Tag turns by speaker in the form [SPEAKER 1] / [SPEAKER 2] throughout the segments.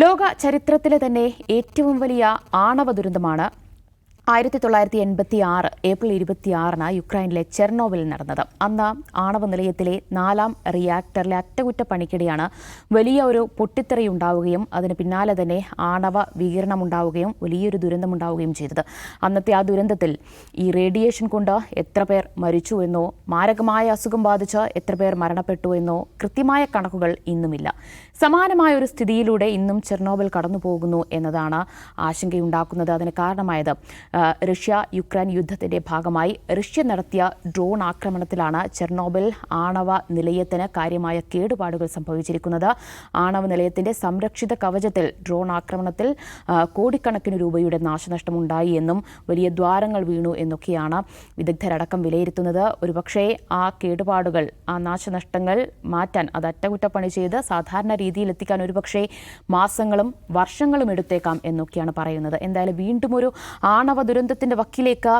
[SPEAKER 1] ലോക ചരിത്രത്തിലെ തന്നെ ഏറ്റവും വലിയ ആണവ ദുരന്തമാണ് ആയിരത്തി തൊള്ളായിരത്തി എൺപത്തി ആറ് ഏപ്രിൽ ഇരുപത്തിയാറിന് യുക്രൈനിലെ ചെർണോവിൽ നടന്നത്. അന്ന് ആണവ നിലയത്തിലെ നാലാം റിയാക്ടറിലെ അറ്റകുറ്റപ്പണിക്കിടെയാണ് വലിയ ഒരു പൊട്ടിത്തെറിയുണ്ടാവുകയും അതിന് പിന്നാലെ തന്നെ ആണവ വികിരണമുണ്ടാവുകയും വലിയൊരു ദുരന്തമുണ്ടാവുകയും ചെയ്തത്. അന്നത്തെ ആ ദുരന്തത്തിൽ ഈ റേഡിയേഷൻ കൊണ്ട് എത്ര പേർ മരിച്ചു എന്നോ മാരകമായ അസുഖം ബാധിച്ച് എത്ര പേർ മരണപ്പെട്ടു എന്നോ കൃത്യമായ കണക്കുകൾ ഇന്നുമില്ല. സമാനമായ ഒരു സ്ഥിതിയിലൂടെ ഇന്നും ചെർണോബിൽ കടന്നു പോകുന്നു എന്നതാണ് ആശങ്കയുണ്ടാക്കുന്നത്. അതിന് കാരണമായത് റഷ്യ യുക്രൈൻ യുദ്ധത്തിന്റെ ഭാഗമായി റഷ്യ നടത്തിയ ഡ്രോൺ ആക്രമണത്തിലാണ് ചെർണോബിൽ ആണവ നിലയത്തിന് കാര്യമായ കേടുപാടുകൾ സംഭവിച്ചിരിക്കുന്നത്. ആണവ നിലയത്തിന്റെ സംരക്ഷിത കവചത്തിൽ ഡ്രോൺ ആക്രമണത്തിൽ കോടിക്കണക്കിന് രൂപയുടെ നാശനഷ്ടമുണ്ടായി എന്നും വലിയ ദ്വാരങ്ങൾ വീണു എന്നൊക്കെയാണ് വിദഗ്ധരടക്കം വിലയിരുത്തുന്നത്. ഒരുപക്ഷേ ആ കേടുപാടുകൾ ആ നാശനഷ്ടങ്ങൾ മാറ്റാൻ അത് അറ്റകുറ്റപ്പണി ചെയ്ത് സാധാരണ രീതിയിൽ എത്തിക്കാൻ ഒരുപക്ഷേ മാസങ്ങളും വർഷങ്ങളും എടുത്തേക്കാം എന്നൊക്കെയാണ് പറയുന്നത്. എന്തായാലും വീണ്ടും ഒരു ആണവ ദുരന്തത്തിന്റെ വക്കിലേക്ക്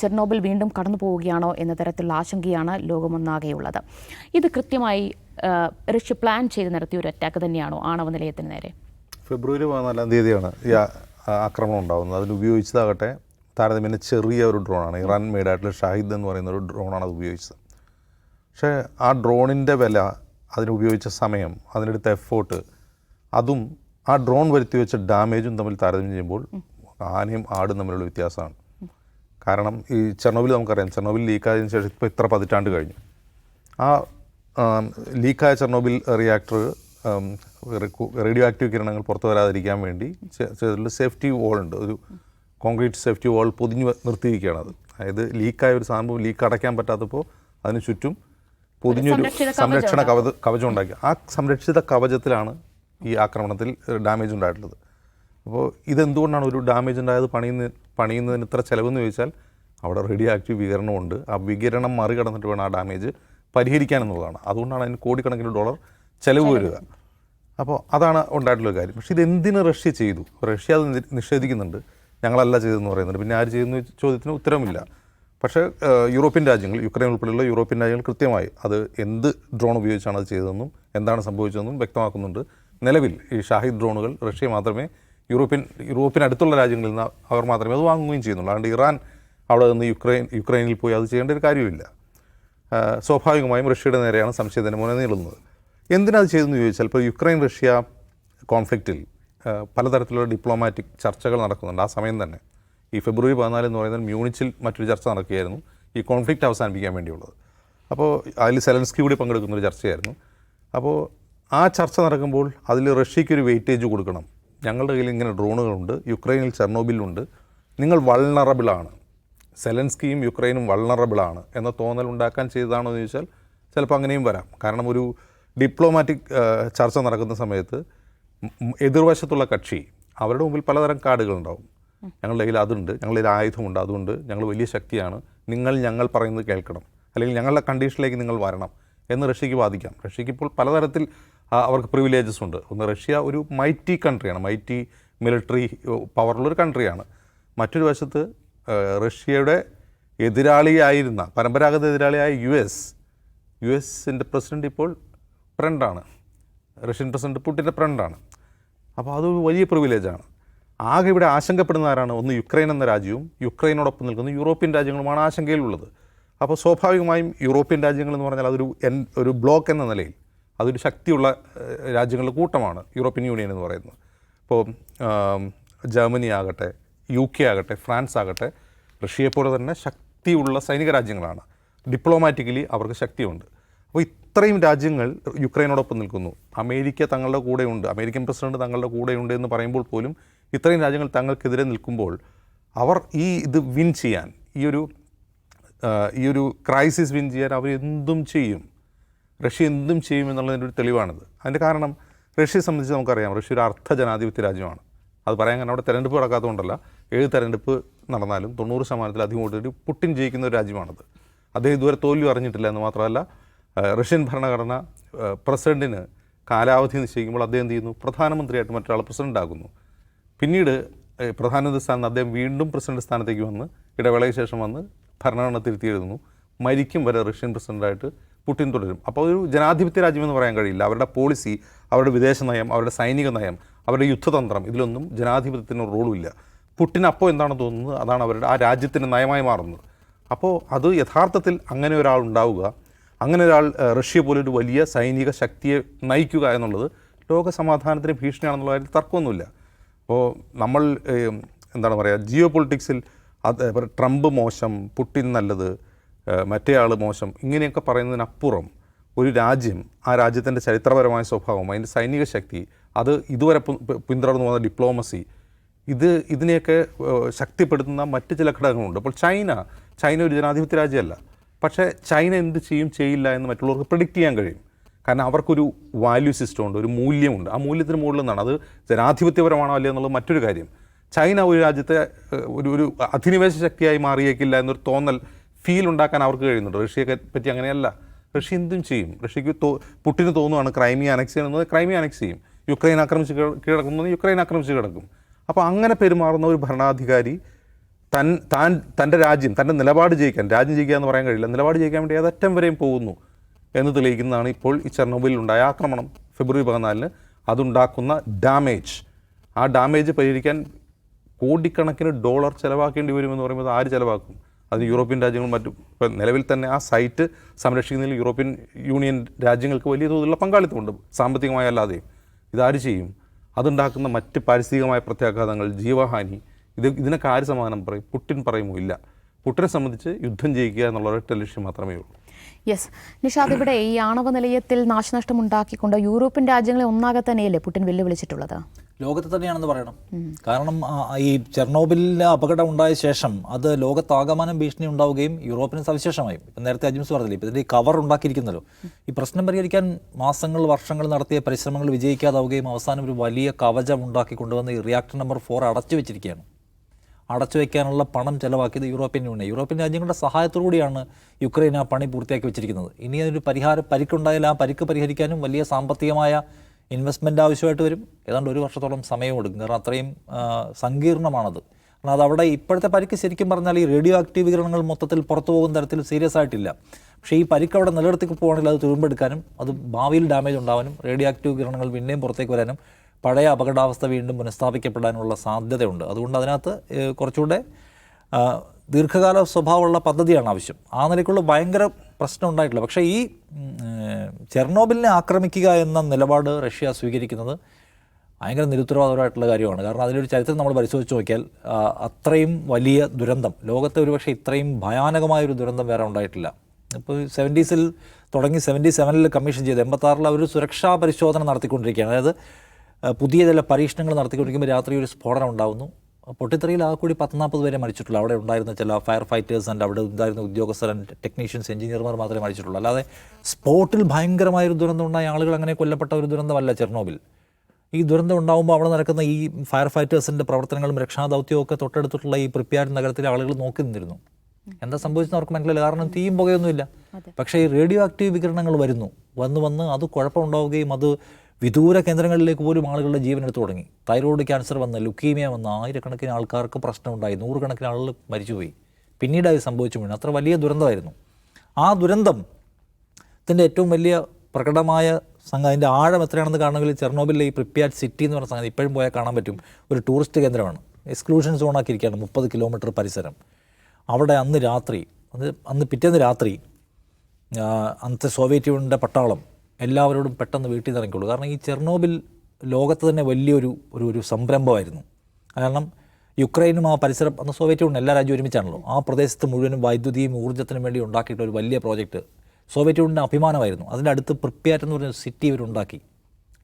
[SPEAKER 1] ചെർണോബിൽ വീണ്ടും കടന്നു പോവുകയാണോ എന്ന തരത്തിലുള്ള ആശങ്കയാണ് ലോകമൊന്നാകെയുള്ളത്. ഇത് കൃത്യമായി റഷ്യ പ്ലാൻ ചെയ്ത് നടത്തിയ ഒരു അറ്റാക്ക് തന്നെയാണോ ആണവ നിലയത്തിന് നേരെ?
[SPEAKER 2] ഫെബ്രുവരി പതിനാലാം തീയതിയാണ് ഈ ആക്രമണം ഉണ്ടാകുന്നത് അതിന് ഉപയോഗിച്ചതാകട്ടെ താരതമ്യേന ചെറിയ ഒരു ഡ്രോണാണ് ഇറാൻ മെയ്ഡ് ആയിട്ടുള്ള ഷാഹിദ് എന്ന് പറയുന്ന ഒരു ഡ്രോണാണ് അത് ഉപയോഗിച്ചത്. പക്ഷേ ആ ഡ്രോണിന്റെ വില അതിന് ഉപയോഗിച്ച സമയം അതിനെടുത്ത എഫേർട്ട് അതും ആ ഡ്രോൺ വരുത്തി വെച്ച ഡാമേജും തമ്മിൽ താരതമ്യം ചെയ്യുമ്പോൾ ആനയും ആടും തമ്മിലുള്ള വ്യത്യാസമാണ്. കാരണം ഈ ചെർണോബിൽ നമുക്കറിയാം. ചെർണോബിൽ ലീക്കായതിനു ശേഷം ഇപ്പോൾ ഇത്ര പതിറ്റാണ്ട് കഴിഞ്ഞു. ആ ലീക്കായ ചെർണോബിൽ റിയാക്ടർ റേഡിയോ ആക്റ്റീവ് കിരണങ്ങൾ പുറത്തു വരാതിരിക്കാൻ വേണ്ടി ചെയ്തിട്ടുള്ള സേഫ്റ്റി വാൾ ഉണ്ട്. ഒരു കോൺക്രീറ്റ് സേഫ്റ്റി വാൾ പൊതിഞ്ഞ് നിർത്തിയിരിക്കുകയാണ് അത്. അതായത് ലീക്കായ ഒരു സാധനം ലീക്ക് അടയ്ക്കാൻ പറ്റാത്തപ്പോൾ അതിന് ചുറ്റും പൊതിഞ്ഞൊരു സംരക്ഷണ കവച കവചം ഉണ്ടാക്കി. ആ സംരക്ഷിത കവചത്തിലാണ് ഈ ആക്രമണത്തിൽ ഡാമേജ് ഉണ്ടായിട്ടുള്ളത്. അപ്പോൾ ഇതെന്തുകൊണ്ടാണ് ഒരു ഡാമേജ് ഉണ്ടായത്? പണിയുന്ന പണിയുന്നതിന് ഇത്ര ചിലവെന്ന് ചോദിച്ചാൽ അവിടെ റേഡിയോ ആക്റ്റീവ് വികിരണമുണ്ട്. ആ വികിരണം മറികടന്നിട്ട് വേണം ആ ഡാമേജ് പരിഹരിക്കാൻ എന്നുള്ളതാണ്. അതുകൊണ്ടാണ് അതിന് കോടിക്കണക്കിന് ഡോളർ ചിലവ് വരിക. അപ്പോൾ അതാണ് ഉണ്ടായിട്ടുള്ള കാര്യം. പക്ഷേ ഇതെന്തിന് റഷ്യ ചെയ്തു? റഷ്യ അത് നിഷേധിക്കുന്നുണ്ട്. ഞങ്ങളല്ല ചെയ്തതെന്ന് പറയുന്നുണ്ട്. പിന്നെ ആര് ചെയ്യുന്ന ചോദ്യത്തിന് ഉത്തരമില്ല. പക്ഷേ യൂറോപ്യൻ രാജ്യങ്ങൾ യുക്രൈൻ ഉൾപ്പെടെയുള്ള യൂറോപ്യൻ രാജ്യങ്ങൾ കൃത്യമായി അത് എന്ത് ഡ്രോൺ ഉപയോഗിച്ചാണ് അത് ചെയ്തതെന്നും എന്താണ് സംഭവിച്ചതെന്നും വ്യക്തമാക്കുന്നുണ്ട്. നിലവിൽ ഈ ഷാഹിദ് ഡ്രോണുകൾ റഷ്യ മാത്രമേ യൂറോപ്യൻ യൂറോപ്പിന് അടുത്തുള്ള രാജ്യങ്ങളിൽ നിന്ന് അവർ മാത്രമേ അത് വാങ്ങുകയും ചെയ്യുന്നുള്ളൂ. അതുകൊണ്ട് ഇറാൻ അവിടെ നിന്ന് യുക്രൈൻ യുക്രൈനിൽ പോയി അത് ചെയ്യേണ്ട ഒരു കാര്യമില്ല സ്വാഭാവികമായും റഷ്യയുടെ നേരെയാണ് സംശയത്തിന് മുന നീളുന്നത്. എന്തിനത് ചെയ്തെന്ന് ചോദിച്ചാൽ ഇപ്പോൾ യുക്രൈൻ റഷ്യ കോൺഫ്ലിക്റ്റിൽ പലതരത്തിലുള്ള ഡിപ്ലോമാറ്റിക് ചർച്ചകൾ നടക്കുന്നുണ്ട്. ആ സമയം തന്നെ. ഈ ഫെബ്രുവരി പതിനാല് എന്ന് പറയുന്നത് മ്യൂണിച്ചിൽ മറ്റൊരു ചർച്ച നടക്കുകയായിരുന്നു. ഈ കോൺഫ്ലിക്റ്റ് അവസാനിപ്പിക്കാൻ വേണ്ടിയുള്ളത്. അപ്പോൾ അതിൽ സെലൻസ്കി കൂടി പങ്കെടുക്കുന്നൊരു ചർച്ചയായിരുന്നു. അപ്പോൾ ആ ചർച്ച നടക്കുമ്പോൾ അതിൽ റഷ്യയ്ക്ക് ഒരു വെയിറ്റേജ് കൊടുക്കണം. ഞങ്ങളുടെ കയ്യിൽ ഇങ്ങനെ ഡ്രോണുകളുണ്ട്. യുക്രൈനിൽ ചെർണോബിലുണ്ട്. നിങ്ങൾ വൾണറബിളാണ്. സെലൻസ്കിയും യുക്രൈനും വൾണറബിളാണ് എന്ന തോന്നൽ ഉണ്ടാക്കാൻ ചെയ്തതാണോ എന്ന് ചോദിച്ചാൽ ചിലപ്പോൾ അങ്ങനെയും വരാം. കാരണം ഒരു ഡിപ്ലോമാറ്റിക് ചർച്ച നടക്കുന്ന സമയത്ത് എതിർവശത്തുള്ള കക്ഷി അവരുടെ മുമ്പിൽ പലതരം കാർഡുകളുണ്ടാവും. ഞങ്ങളുടെ കയ്യിൽ അതുണ്ട് ഞങ്ങളുടെ ആയുധമുണ്ട് അതുകൊണ്ട് ഞങ്ങൾ വലിയ ശക്തിയാണ്. നിങ്ങൾ ഞങ്ങൾ പറയുന്നത് കേൾക്കണം. അല്ലെങ്കിൽ ഞങ്ങളുടെ കണ്ടീഷനിലേക്ക് നിങ്ങൾ വരണം എന്ന് റഷ്യക്ക് വാദിക്കാം. റഷ്യക്ക് ഇപ്പോൾ പലതരത്തിൽ അവർക്ക് പ്രിവിലേജസ് ഉണ്ട്. ഒന്ന് റഷ്യ ഒരു മൈറ്റി കൺട്രിയാണ് മൈറ്റി മിലിറ്ററി പവറുള്ളൊരു കൺട്രിയാണ് മറ്റൊരു വശത്ത് റഷ്യയുടെ എതിരാളിയായിരുന്ന പരമ്പരാഗത എതിരാളിയായ യു എസ് യു എസിന്റെ പ്രസിഡന്റ് ഇപ്പോൾ ഫ്രണ്ടാണ് റഷ്യൻ പ്രസിഡന്റ് പുട്ടിന്റെ ഫ്രണ്ടാണ് അപ്പോൾ അതൊരു വലിയ പ്രിവിലേജാണ് ആകെ ഇവിടെ ആശങ്കപ്പെടുന്ന ആരാണ്? ഒന്ന് യുക്രൈൻ എന്ന രാജ്യവും യുക്രൈനോടൊപ്പം നിൽക്കുന്ന യൂറോപ്യൻ രാജ്യങ്ങളുമാണ് ആശങ്കയിലുള്ളത്. അപ്പോൾ സ്വാഭാവികമായും യൂറോപ്യൻ രാജ്യങ്ങൾ എന്ന് പറഞ്ഞാൽ അതൊരു ഒരു ബ്ലോക്ക് എന്ന നിലയിൽ അതൊരു ശക്തിയുള്ള രാജ്യങ്ങളുടെ കൂട്ടമാണ് യൂറോപ്യൻ യൂണിയൻ എന്ന് പറയുന്നത്. ഇപ്പോൾ ജർമ്മനി ആകട്ടെ യു കെ ആകട്ടെ ഫ്രാൻസ് ആകട്ടെ റഷ്യയെപ്പോലെ തന്നെ ശക്തിയുള്ള സൈനിക രാജ്യങ്ങളാണ്. ഡിപ്ലോമാറ്റിക്കലി അവർക്ക് ശക്തിയുണ്ട്. അപ്പോൾ ഇത്രയും രാജ്യങ്ങൾ യുക്രൈനോടൊപ്പം നിൽക്കുന്നു. അമേരിക്ക തങ്ങളുടെ കൂടെയുണ്ട് അമേരിക്കൻ പ്രസിഡന്റ് തങ്ങളുടെ കൂടെയുണ്ട് എന്ന് പറയുമ്പോൾ പോലും ഇത്രയും രാജ്യങ്ങൾ തങ്ങൾക്കെതിരെ നിൽക്കുമ്പോൾ അവർ ഈ ഇത് വിൻ ചെയ്യാൻ ഈ ഒരു ഈ ഒരു ക്രൈസിസ് വിൻ ചെയ്യാൻ അവർ ചെയ്യും. റഷ്യ എന്തും ചെയ്യും എന്നുള്ളതിന്റെ ഒരു തെളിവാണിത്. അതിന്റെ കാരണം റഷ്യയെ സംബന്ധിച്ച് നമുക്കറിയാം റഷ്യ ഒരു അർദ്ധ ജനാധിപത്യ രാജ്യമാണ്. അത് പറയാൻ കാരണം അവിടെ തെരഞ്ഞെടുപ്പ് നടക്കാത്തതുകൊണ്ടല്ല ഏത് തെരഞ്ഞെടുപ്പ് നടന്നാലും തൊണ്ണൂറ് ശതമാനത്തിൽ അധികം കൂടുതൽ പുട്ടിൻ ജയിക്കുന്ന ഒരു രാജ്യമാണത്. അദ്ദേഹം ഇതുവരെ തോൽവി അറിഞ്ഞിട്ടില്ല എന്ന് മാത്രമല്ല റഷ്യൻ ഭരണഘടന പ്രസിഡന്റിന് കാലാവധി നിശ്ചയിക്കുമ്പോൾ അദ്ദേഹം എന്ത് ചെയ്യുന്നു? പ്രധാനമന്ത്രിയായിട്ട് മറ്റൊരാൾ പ്രസിഡന്റ് ആകുന്നു. പിന്നീട് പ്രധാനമന്ത്രി സ്ഥാനത്ത് അദ്ദേഹം വീണ്ടും പ്രസിഡന്റ് സ്ഥാനത്തേക്ക് വന്ന് ഇടവേളയ്ക്ക് ശേഷം വന്ന് ഭരണഘടന തിരുത്തി എഴുതുന്നു. മരിക്കും വരെ റഷ്യൻ പ്രസിഡന്റായിട്ട് പുടിൻ തുടരും. അപ്പോൾ ഒരു ജനാധിപത്യ രാജ്യമെന്ന് പറയാൻ കഴിയില്ല. അവരുടെ പോളിസി അവരുടെ വിദേശ നയം അവരുടെ സൈനിക നയം അവരുടെ യുദ്ധതന്ത്രം ഇതിലൊന്നും ജനാധിപത്യത്തിന് റോളുമില്ല പുട്ടിന് അപ്പോൾ എന്താണ് തോന്നുന്നത്? അതാണ് അവരുടെ ആ രാജ്യത്തിന്റെ നയമായി മാറുന്നത്. അപ്പോൾ അത് യഥാർത്ഥത്തിൽ അങ്ങനെ ഒരാൾ ഉണ്ടാവുക അങ്ങനെ ഒരാൾ റഷ്യ പോലൊരു വലിയ സൈനിക ശക്തിയെ നയിക്കുക എന്നുള്ളത് ലോക സമാധാനത്തിന് ഭീഷണിയാണെന്നുള്ള കാര്യത്തിൽ തർക്കമൊന്നുമില്ല. അപ്പോൾ നമ്മൾ എന്താണ് പറയുക ജിയോ പൊളിറ്റിക്സിൽ അത് ട്രംപ് മോശം പുട്ടിൻ നല്ലത് മറ്റേ ആൾ മോശം. ഇങ്ങനെയൊക്കെ പറയുന്നതിനപ്പുറം ഒരു രാജ്യം ആ രാജ്യത്തിന്റെ ചരിത്രപരമായ സ്വഭാവം അതിന്റെ സൈനിക ശക്തി അത് ഇതുവരെ പിന്തുടർന്നു പോകുന്ന ഡിപ്ലോമസി ഇത് ഇതിനെയൊക്കെ ശക്തിപ്പെടുത്തുന്ന മറ്റ് ചില ഘടകങ്ങളുണ്ട്. അപ്പോൾ ചൈന ചൈന ഒരു ജനാധിപത്യ രാജ്യമല്ല. പക്ഷേ ചൈന എന്ത് ചെയ്യും ചെയ്യില്ല എന്ന് മറ്റുള്ളവർക്ക് പ്രിഡിക്റ്റ് ചെയ്യാൻ കഴിയും. കാരണം അവർക്കൊരു വാല്യൂ സിസ്റ്റം ഉണ്ട് ഒരു മൂല്യമുണ്ട്. ആ മൂല്യത്തിന് മുകളിൽ നിന്നാണ് അത് ജനാധിപത്യപരമാണോ അല്ലേ എന്നുള്ളത് മറ്റൊരു കാര്യം. ചൈന ഒരു രാജ്യത്തെ ഒരു ഒരു അധിനിവേശ ശക്തിയായി മാറിയേക്കില്ല എന്നൊരു തോന്നൽ ഫീൽ ഉണ്ടാക്കാൻ അവർക്ക് കഴിയുന്നുണ്ട്. റഷ്യയെ പറ്റി അങ്ങനെയല്ല. റഷ്യ എന്തും ചെയ്യും. റഷ്യക്ക് തോ പുട്ടിന് തോന്നുവാണ് ക്രൈമിയ അനക്സ് ചെയ്യുന്നത്. ക്രൈമിയ അനക്സ് ചെയ്യും. യുക്രൈൻ ആക്രമിച്ച് കീഴ- കീഴടക്കുന്നത് യുക്രൈൻ ആക്രമിച്ച് കിടക്കും അപ്പോൾ അങ്ങനെ പെരുമാറുന്ന ഒരു ഭരണാധികാരി തൻ താൻ തന്റെ രാജ്യം തന്റെ നിലപാട് ജയിക്കാൻ രാജ്യം ജയിക്കുക എന്ന് പറയാൻ കഴിയില്ല. നിലപാട് ജയിക്കാൻ വേണ്ടി ഏതറ്റം വരെയും പോകുന്നു എന്ന് തെളിയിക്കുന്നതാണ് ഇപ്പോൾ ഈ ചെർണോബിലിൽ ഉണ്ടായ ആക്രമണം. ഫെബ്രുവരി പതിനാലിന് അതുണ്ടാക്കുന്ന ഡാമേജ്. ആ ഡാമേജ് പരിഹരിക്കാൻ കോടിക്കണക്കിന് ഡോളർ ചിലവാക്കേണ്ടി വരുമെന്ന് പറയുമ്പോൾ ആര് ചിലവാക്കും? അത് യൂറോപ്യൻ രാജ്യങ്ങൾ മറ്റു. ഇപ്പം നിലവിൽ തന്നെ ആ സൈറ്റ് സംരക്ഷിക്കുന്നതിൽ യൂറോപ്യൻ യൂണിയൻ രാജ്യങ്ങൾക്ക് വലിയ തോതിലുള്ള പങ്കാളിത്തമുണ്ട്. സാമ്പത്തികമായി അല്ലാതെയും ഇതാര് ചെയ്യും? അതുണ്ടാക്കുന്ന മറ്റ് പാരിസ്ഥിതികമായ പ്രത്യാഘാതങ്ങൾ ജീവഹാനി ഇത് ഇതിനൊക്കെ ആര് സമാധാനം പറയും? പുട്ടിൻ പറയുമോ? ഇല്ല. പുട്ടിനെ സംബന്ധിച്ച് യുദ്ധം ജയിക്കുക എന്നുള്ള ഒരൊറ്റ ലക്ഷ്യം മാത്രമേ ഉള്ളൂ.
[SPEAKER 1] യെസ്. നിഷാദ് ഇവിടെ ഈ ആണവ നിലയത്തിൽ നാശനഷ്ടം ഉണ്ടാക്കിക്കൊണ്ട് യൂറോപ്യൻ രാജ്യങ്ങളെ ഒന്നാകെ തന്നെയല്ലേ പുട്ടിൻ വെല്ലുവിളിച്ചിട്ടുള്ളത്?
[SPEAKER 3] ലോകത്ത് തന്നെയാണെന്ന് പറയണം. കാരണം ഈ ചെർണോബിലിലെ അപകടം ഉണ്ടായ ശേഷം അത് ലോകത്താകമാനം ഭീഷണി ഉണ്ടാവുകയും യൂറോപ്പിന് സവിശേഷമായും. ഇപ്പം നേരത്തെ അജിംസ് പറഞ്ഞില്ലേ ഇപ്പം ഇതിന്റെ കവർ ഉണ്ടാക്കിയിരിക്കുന്നല്ലോ. ഈ പ്രശ്നം പരിഹരിക്കാൻ മാസങ്ങൾ വർഷങ്ങൾ നടത്തിയ പരിശ്രമങ്ങൾ വിജയിക്കാതാവുകയും അവസാനം ഒരു വലിയ കവചം ഉണ്ടാക്കി കൊണ്ടുവന്ന് ഈ റിയാക്ടർ നമ്പർ ഫോർ അടച്ചു വെച്ചിരിക്കുകയാണ്. അടച്ചു വയ്ക്കാനുള്ള പണം ചെലവാക്കിയത് യൂറോപ്യൻ യൂണിയൻ. യൂറോപ്യൻ രാജ്യങ്ങളുടെ സഹായത്തോടു കൂടിയാണ് യുക്രൈൻ ആ പണി പൂർത്തിയാക്കി വെച്ചിരിക്കുന്നത്. ഇനി അതിനൊരു പരിഹാര പരിക്കുണ്ടായാൽ ആ പരിക്ക് പരിഹരിക്കാനും വലിയ സാമ്പത്തികമായ ഇൻവെസ്റ്റ്മെന്റ് ആവശ്യമായിട്ട് വരും. ഏതാണ്ട് ഒരു വർഷത്തോളം സമയം എടുക്കും. കാരണം അത്രയും സങ്കീർണമാണത്. കാരണം അതവിടെ ഇപ്പോഴത്തെ പരിക്ക് ശരിക്കും പറഞ്ഞാൽ ഈ റേഡിയോ ആക്റ്റീവ് വികരണങ്ങൾ മൊത്തത്തിൽ പുറത്തു പോകുന്ന തരത്തിൽ സീരിയസ് ആയിട്ടില്ല. പക്ഷേ ഈ പരിക്ക് അവിടെ നിലനിർത്തി പോകണമെങ്കിൽ അത് തുരുമ്പെടുക്കാനും അത് ഭാവിയിൽ ഡാമേജ് ഉണ്ടാവാനും റേഡിയോ ആക്റ്റീവ് വികരണങ്ങൾ പിന്നെയും പുറത്തേക്ക് വരാനും പഴയ അപകടാവസ്ഥ വീണ്ടും പുനഃസ്ഥാപിക്കപ്പെടാനുള്ള സാധ്യതയുണ്ട്. അതുകൊണ്ട് അതിനകത്ത് കുറച്ചുകൂടെ ദീർഘകാല സ്വഭാവമുള്ള പദ്ധതിയാണ് ആവശ്യം. ആ നിലയ്ക്കുള്ള ഭയങ്കര പ്രശ്നം ഉണ്ടായിട്ടില്ല പക്ഷേ ഈ ചെർണോബിലിനെ ആക്രമിക്കുക എന്ന നിലപാട് റഷ്യ സ്വീകരിക്കുന്നത് ഭയങ്കര നിരുത്തരവാദപരമായിട്ടുള്ള കാര്യമാണ്. കാരണം അതിലൊരു ചരിത്രം നമ്മൾ പരിശോധിച്ച് നോക്കിയാൽ അത്രയും വലിയ ദുരന്തം ലോകത്തെ ഒരുപക്ഷെ ഇത്രയും ഭയാനകമായൊരു ദുരന്തം വേറെ ഉണ്ടായിട്ടില്ല. ഇപ്പോൾ സെവന്റീസിൽ തുടങ്ങി സെവന്റി സെവനിൽ കമ്മീഷൻ ചെയ്ത് എൺപത്താറിൽ അവർ സുരക്ഷാ പരിശോധന നടത്തിക്കൊണ്ടിരിക്കുകയാണ്. അതായത് പുതിയ ചില പരീക്ഷണങ്ങൾ നടത്തിക്കൊണ്ടിരിക്കുമ്പോൾ രാത്രി ഒരു സ്ഫോടനം ഉണ്ടാകുന്നു പൊട്ടിത്തെറിയിൽ ആ കൂടി പത്ത് നാൽപ്പത് പേരെ മരിച്ചിട്ടുള്ളൂ. അവിടെ ഉണ്ടായിരുന്ന ചില ഫയർ ഫൈറ്റേഴ്സ് ആൻഡ് അവിടെ ഉണ്ടായിരുന്ന ഉദ്യോഗസ്ഥർ ആൻഡ് ടെക്നീഷ്യൻസ് എഞ്ചിനീയർമാർ മാത്രമേ മരിച്ചിട്ടുള്ളൂ. അല്ലാതെ സ്പോട്ടിൽ ഭയങ്കരമായൊരു ദുരന്തം ഉണ്ടായ. ആളുകൾ അങ്ങനെ കൊല്ലപ്പെട്ട ഒരു ദുരന്തമല്ല ചെർണോബിൽ. ഈ ദുരന്തം ഉണ്ടാകുമ്പോൾ അവിടെ നടക്കുന്ന ഈ ഫയർ ഫൈറ്റേഴ്സിന്റെ പ്രവർത്തനങ്ങളും രക്ഷാദൗത്യവും ഒക്കെ തൊട്ടടുത്തുള്ള ഈ പ്രിപ്യാർ നഗരത്തിലെ ആളുകൾ നോക്കി നിന്നിരുന്നു. എന്താ സംഭവിച്ചെന്ന് അവർക്ക് മനസ്സിലായില്ല. കാരണം തീയും പുകയൊന്നുമില്ല. പക്ഷേ ഈ റേഡിയോ ആക്റ്റീവ് വികിരണങ്ങൾ വരുന്നു. വന്ന് വന്ന് അത് കുഴപ്പമുണ്ടാവുകയും അത് വിദൂര കേന്ദ്രങ്ങളിലേക്ക് പോലും ആളുകളുടെ ജീവൻ എടുത്തു തുടങ്ങി. തൈറോയിഡ് ക്യാൻസർ വന്ന് ലുക്കീമിയ വന്ന് ആയിരക്കണക്കിന് ആൾക്കാർക്ക് പ്രശ്നമുണ്ടായി. നൂറുകണക്കിന് ആളുകൾ മരിച്ചുപോയി. പിന്നീട് അത് സംഭവിച്ചു വീണു. അത്ര വലിയ ദുരന്തമായിരുന്നു. ആ ദുരന്തം ത്തിന്റെ ഏറ്റവും വലിയ പ്രകടമായ സംഘം അതിന്റെ ആഴം എത്രയാണെന്ന് കാണണമെങ്കിൽ ചെർണോബിലെ ഈ പ്രിപ്യാറ്റ് സിറ്റി എന്ന് പറഞ്ഞ സംഗതി ഇപ്പോഴും പോയാൽ കാണാൻ പറ്റും. ഒരു ടൂറിസ്റ്റ് കേന്ദ്രമാണ്. എക്സ്ക്ലൂഷൻ സോണാക്കിയിരിക്കുകയാണ് മുപ്പത് കിലോമീറ്റർ പരിസരം. അവിടെ അന്ന് രാത്രി അന്ന് അന്ന് പിറ്റേന്ന് രാത്രി അന്നത്തെ സോവിയറ്റ് യൂണിയന്റെ പട്ടാളം എല്ലാവരോടും പെട്ടെന്ന് വീട്ടിൽ നിന്ന് ഇറങ്ങിക്കുള്ളൂ കാരണം ഈ ചെർണോബിൽ ലോകത്ത് തന്നെ വലിയൊരു ഒരു ഒരു സംരംഭമായിരുന്നു. കാരണം യുക്രൈനും ആ പരിസരം അന്ന് സോവിയറ്റ് യൂണിയൻ എല്ലാ രാജ്യവും ഒരുമിച്ചാണല്ലോ. ആ പ്രദേശത്ത് മുഴുവനും വൈദ്യുതിയും ഊർജത്തിനും വേണ്ടി ഉണ്ടാക്കിയിട്ട് ഒരു വലിയ പ്രോജക്റ്റ് സോവിയറ്റ് യൂണിയന്റെ അഭിമാനമായിരുന്നു. അതിന്റെ അടുത്ത് പ്രിപ്യാറ്റ് എന്ന് പറഞ്ഞ സിറ്റി ഇവരുണ്ടാക്കി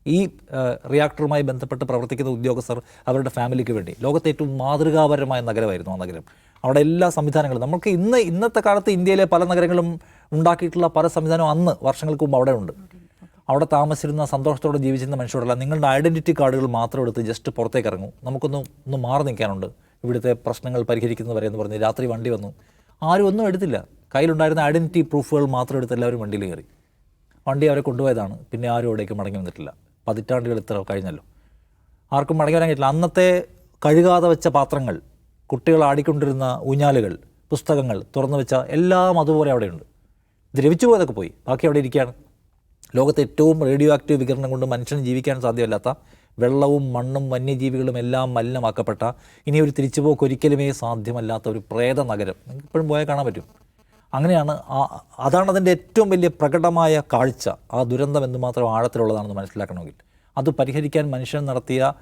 [SPEAKER 3] ഈ റിയാക്ടറുമായി ബന്ധപ്പെട്ട് പ്രവർത്തിക്കുന്ന ഉദ്യോഗസ്ഥർ അവരുടെ ഫാമിലിക്ക് വേണ്ടി. ലോകത്തെ ഏറ്റവും മാതൃകാപരമായ നഗരമായിരുന്നു ആ നഗരം. അവിടെ എല്ലാ സംവിധാനങ്ങളും നമുക്ക് ഇന്ന് ഇന്നത്തെ കാലത്ത് ഇന്ത്യയിലെ പല നഗരങ്ങളും ഉണ്ടാക്കിയിട്ടുള്ള പല സംവിധാനവും അന്ന് വർഷങ്ങൾക്ക് മുമ്പ് അവിടെ ഉണ്ട് അവിടെ താമസിച്ചിരുന്ന സന്തോഷത്തോടെ ജീവിച്ചിരുന്ന മനുഷ്യരോടല്ല. നിങ്ങളുടെ ഐഡന്റിറ്റി കാർഡുകൾ മാത്രം എടുത്ത് ജസ്റ്റ് പുറത്തേക്ക് ഇറങ്ങും. നമുക്കൊന്ന് ഒന്ന് മാറി നിൽക്കാനുണ്ട്. ഇവിടുത്തെ പ്രശ്നങ്ങൾ പരിഹരിക്കുന്നവരെ എന്ന് പറഞ്ഞ് രാത്രി വണ്ടി വന്നു. ആരും ഒന്നും എടുത്തില്ല. കയ്യിലുണ്ടായിരുന്ന ഐഡന്റിറ്റി പ്രൂഫുകൾ മാത്രം എടുത്ത് എല്ലാവരും വണ്ടിയിൽ കയറി. വണ്ടി അവരെ കൊണ്ടുപോയതാണ്. പിന്നെ ആരും അവിടേക്ക് മടങ്ങി വന്നിട്ടില്ല. പതിറ്റാണ്ടുകൾ ഇത്ര കഴിഞ്ഞല്ലോ. ആർക്കും മടങ്ങി വരാൻ കഴിയില്ല. അന്നത്തെ കഴുകാതെ വെച്ച പാത്രങ്ങൾ കുട്ടികൾ ആടിക്കൊണ്ടിരുന്ന ഊഞ്ഞാലുകൾ പുസ്തകങ്ങൾ തുറന്നു വെച്ച എല്ലാം അതുപോലെ അവിടെയുണ്ട്. ദ്രവിച്ചു പോയതൊക്കെ പോയി. ബാക്കി അവിടെ ഇരിക്കുകയാണ്. ലോകത്തെ ഏറ്റവും റേഡിയോ ആക്റ്റീവ് വികിരണം കൊണ്ട് മനുഷ്യന് ജീവിക്കാൻ സാധ്യമല്ലാത്ത വെള്ളവും മണ്ണും വന്യജീവികളും എല്ലാം മലിനമാക്കപ്പെട്ട ഇനി ഒരു തിരിച്ചുപോക്ക് ഒരിക്കലുമേ സാധ്യമല്ലാത്ത ഒരു പ്രേത നഗരം. നിങ്ങൾക്ക് ഇപ്പോഴും പോയാൽ കാണാൻ പറ്റും. അങ്ങനെയാണ് ആ- അതാണ് അതിന്റെ ഏറ്റവും വലിയ പ്രകടമായ കാഴ്ച. ആ ദുരന്തം എന്ന് എന്തുമാത്രം ആഴത്തിലുള്ളതാണെന്ന് മനസ്സിലാക്കണമെങ്കിൽ. അത് പരിഹരിക്കാൻ മനുഷ്യൻ നടത്തിയ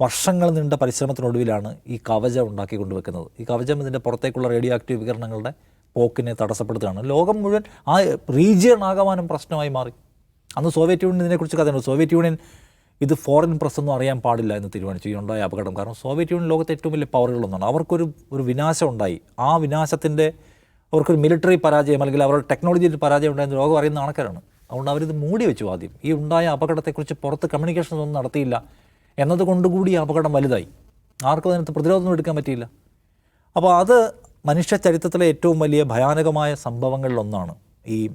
[SPEAKER 3] വർഷങ്ങൾ നീണ്ട പരിശ്രമത്തിനൊടുവിലാണ് ഈ കവചം ഉണ്ടാക്കി കൊണ്ടുവെക്കുന്നത്. ഈ കവചം ഇതിന്റെ പുറത്തേക്കുള്ള റേഡിയോ ആക്റ്റീവ് വികരണങ്ങളുടെ പോക്കിനെ തടസ്സപ്പെടുത്തുകയാണ്. ലോകം മുഴുവൻ ആ റീജിയൺ ആകമാനം പ്രശ്നമായി മാറി. അന്ന് സോവിയറ്റ് യൂണിയൻ ഇതിനെക്കുറിച്ച് കഥയുണ്ട്. സോവിയറ്റ് യൂണിയൻ ഇത് ഫോറിൻ പ്രസ് ഒന്നും അറിയാൻ പാടില്ല എന്ന് തീരുമാനിച്ചു. ഈ ഉണ്ടായ അപകടം കാരണം സോവിയറ്റ് യൂണിയൻ ലോകത്തെ ഏറ്റവും വലിയ പവറുകളൊന്നാണ് അവർക്കൊരു ഒരു വിനാശം ഉണ്ടായി. ആ വിനാശത്തിന്റെ അവർക്കൊരു മിലിറ്ററി പരാജയം അല്ലെങ്കിൽ അവരുടെ ടെക്നോളജിയിൽ പരാജയം ഉണ്ടായെന്ന് ലോകം അറിയുന്ന ആൾക്കാരാണ്. അതുകൊണ്ട് അവരിത് മൂടി വെച്ചു ആദ്യം. ഈ ഉണ്ടായ അപകടത്തെക്കുറിച്ച് പുറത്ത് കമ്മ്യൂണിക്കേഷൻ ഒന്നും നടത്തിയില്ല. എന്നതുകൊണ്ടുകൂടി അപകടം വലുതായി. ആർക്കും അതിനകത്ത് പ്രതിരോധം എടുക്കാൻ പറ്റിയില്ല. അപ്പോൾ അത് മനുഷ്യ ചരിത്രത്തിലെ ഏറ്റവും വലിയ ഭയാനകമായ സംഭവങ്ങളിലൊന്നാണ് ഈ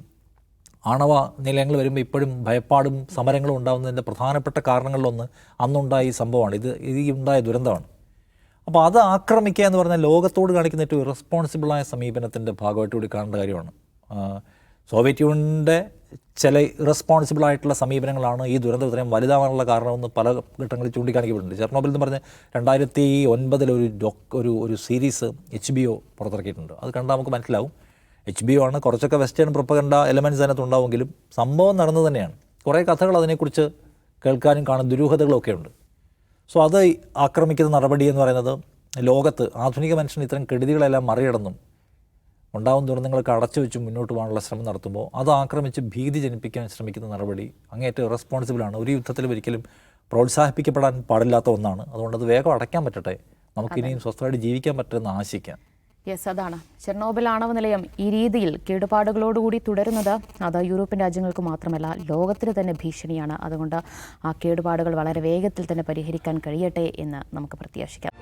[SPEAKER 3] ആണവ നിലയങ്ങൾ വരുമ്പോൾ ഇപ്പോഴും ഭയപ്പാടും സമരങ്ങളും ഉണ്ടാകുന്നതിന്റെ പ്രധാനപ്പെട്ട കാരണങ്ങളിലൊന്ന് അന്നുണ്ടായ ഈ സംഭവമാണ്. ഇത് ഈ ഉണ്ടായ ദുരന്തമാണ്. അപ്പോൾ അത് ആക്രമിക്കുക എന്ന് പറഞ്ഞാൽ ലോകത്തോട് കാണിക്കുന്ന ഏറ്റവും ഇറസ്പോൺസിബിളായ സമീപനത്തിന്റെ ഭാഗമായിട്ട് കൂടി കാണേണ്ട കാര്യമാണ്. സോവിയറ്റ് യൂണിയന്റെ ചില ഇറസ്പോൺസിബിൾ ആയിട്ടുള്ള സമീപനങ്ങളാണ് ഈ ദുരന്തം ഇത്രയും വലുതാവാനുള്ള കാരണമെന്ന് പല ഘട്ടങ്ങളിൽ ചൂണ്ടിക്കാണിക്കപ്പെടുന്നുണ്ട്. ചെർണോബിൽ എന്ന് പറഞ്ഞ് രണ്ടായിരത്തി ഒൻപതിൽ ഒരു ഡോക് ഒരു ഒരു സീരീസ് എച്ച് ബി ഒ പുറത്തിറക്കിയിട്ടുണ്ട്. അത് കണ്ടാൽ നമുക്ക് മനസ്സിലാവും. എച്ച് ബി ഒ ആണ്. കുറച്ചൊക്കെ വെസ്റ്റേൺ പ്രൊപ്പകണ്ട എലമെന്റ്സ് അതിനകത്ത് ഉണ്ടാവുമെങ്കിലും സംഭവം നടന്നു തന്നെയാണ്. കുറേ കഥകൾ അതിനെക്കുറിച്ച് കേൾക്കാനും കാണാൻ ദുരൂഹതകളൊക്കെ ഉണ്ട്. സോ അത് ആക്രമിക്കുന്ന നടപടി എന്ന് പറയുന്നത് ലോകത്ത് ആധുനിക മനുഷ്യൻ ഇത്തരം കെടുതികളെല്ലാം മറികടന്നും ഉണ്ടാവും ദുരന്തങ്ങളൊക്കെ അടച്ചു വെച്ച് മുന്നോട്ട് പോകാനുള്ള ശ്രമം നടത്തുമ്പോൾ അത് ആക്രമിച്ച് ഭീതി ജനിപ്പിക്കാൻ ശ്രമിക്കുന്ന നടപടി അങ്ങേറ്റം റെസ്പോൺസിബിളാണ് ഒരു യുദ്ധത്തിൽ ഒരിക്കലും പ്രോത്സാഹിപ്പിക്കപ്പെടാൻ പാടില്ലാത്ത ഒന്നാണ്. അതുകൊണ്ട് അത് വേഗം അടയ്ക്കാൻ പറ്റട്ടെ. നമുക്കിനിയും സ്വസ്ഥമായിട്ട് ജീവിക്കാൻ പറ്റുമെന്ന് ആശിക്കാം.
[SPEAKER 1] യെസ് അതാണ്. ചെർണോബിൽ ആണവ നിലയം ഈ രീതിയിൽ കേടുപാടുകളോടുകൂടി തുടരുന്നത്. അത് യൂറോപ്യൻ രാജ്യങ്ങൾക്ക് മാത്രമല്ല ലോകത്തിന് തന്നെ ഭീഷണിയാണ്. അതുകൊണ്ട് ആ കേടുപാടുകൾ വളരെ വേഗത്തിൽ തന്നെ പരിഹരിക്കാൻ കഴിയട്ടെ എന്ന് നമുക്ക് പ്രത്യാശിക്കാം.